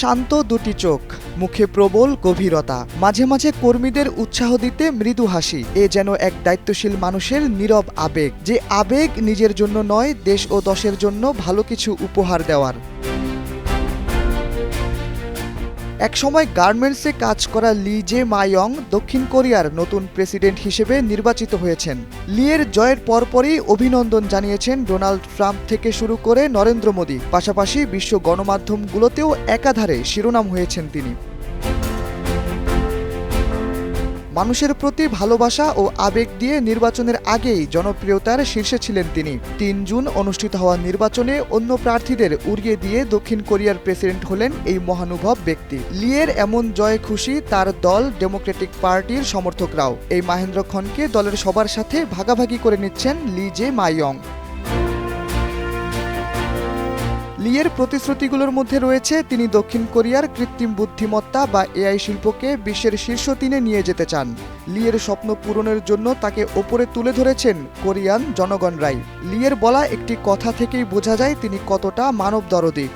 শান্ত দুটি চোখ, মুখে প্রবল গভীরতা, মাঝে মাঝে কর্মীদের উৎসাহ দিতে মৃদু হাসি। এ যেন এক দায়িত্বশীল মানুষের নীরব আবেগ, যে আবেগ নিজের জন্য নয়, দেশ ও দশের জন্য ভালো কিছু উপহার দেওয়ার। একসময় গার্মেন্টসে কাজ করা লি জে মায়ং দক্ষিণ কোরিয়ার নতুন প্রেসিডেন্ট হিসেবে নির্বাচিত হয়েছেন। লিয়ের জয়ের পরপরই অভিনন্দন জানিয়েছেন ডোনাল্ড ট্রাম্প থেকে শুরু করে নরেন্দ্র মোদী। পাশাপাশি বিশ্ব গণমাধ্যমগুলোতেও একাধারে শিরোনাম হয়েছেন তিনি। মানুষের প্রতি ভালোবাসা ও আবেগ দিয়ে নির্বাচনের আগেই জনপ্রিয়তার শীর্ষে ছিলেন তিনি। তিন জুন অনুষ্ঠিত হওয়া নির্বাচনে অন্য প্রার্থীদের উড়িয়ে দিয়ে দক্ষিণ কোরিয়ার প্রেসিডেন্ট হলেন এই মহানুভব ব্যক্তি। লিয়ের এমন জয়ে খুশি তার দল ডেমোক্রেটিক পার্টির সমর্থকরাও। এই মাহেন্দ্র খনকে দলের সবার সাথে ভাগাভাগি করে নিচ্ছেন লি জে মাইয়ং। লিয়ের প্রতিশ্রুতিগুলোর মধ্যে রয়েছে, তিনি দক্ষিণ কোরিয়ার কৃত্রিম বুদ্ধিমত্তা বা এআই শিল্পকে বিশ্বের শীর্ষ তিনে নিয়ে যেতে চান। লিয়ের স্বপ্ন পূরণের জন্য তাকে ওপরে তুলে ধরেছেন কোরিয়ান জনগণ জনগণরাই লিয়ের বলা একটি কথা থেকেই বোঝা যায় তিনি কতটা মানব দরদি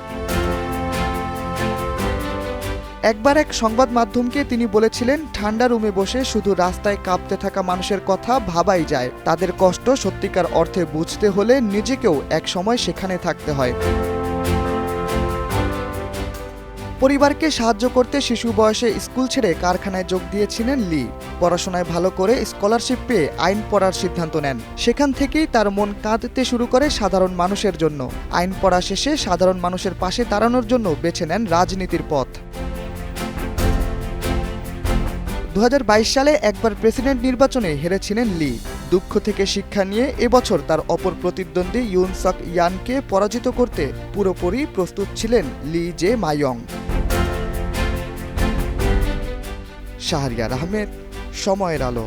একবার এক সংবাদ মাধ্যমকে তিনি বলেছিলেন, ঠান্ডা রুমে বসে শুধু রাস্তায় কাঁপতে থাকা মানুষের কথা ভাবাই যায়। তাদের কষ্ট সত্যিকার অর্থে বুঝতে হলে নিজেকেও এক সময় সেখানে থাকতে হয়। পরিবারকে সাহায্য করতে শিশু বয়সে স্কুল ছেড়ে কারখানায় যোগ দিয়েছিলেন লি। পড়াশোনায় ভালো করে স্কলারশিপ পেয়ে আইন পড়ার সিদ্ধান্ত নেন। সেখান থেকেই তার মন কাঁদতে শুরু করে সাধারণ মানুষের জন্য। আইন পড়া শেষে সাধারণ মানুষের পাশে দাঁড়ানোর জন্য বেছে নেন রাজনীতির পথ। দু হাজার বাইশ সালে একবার প্রেসিডেন্ট নির্বাচনে হেরেছিলেন লি। দুঃখ থেকে শিক্ষা নিয়ে এবছর তার অপর প্রতিদ্বন্দ্বী ইউন সক ইয়ানকে পরাজিত করতে পুরোপুরি প্রস্তুত ছিলেন Lee Jae Myung Shahriar Ahmed সময়ের আলো।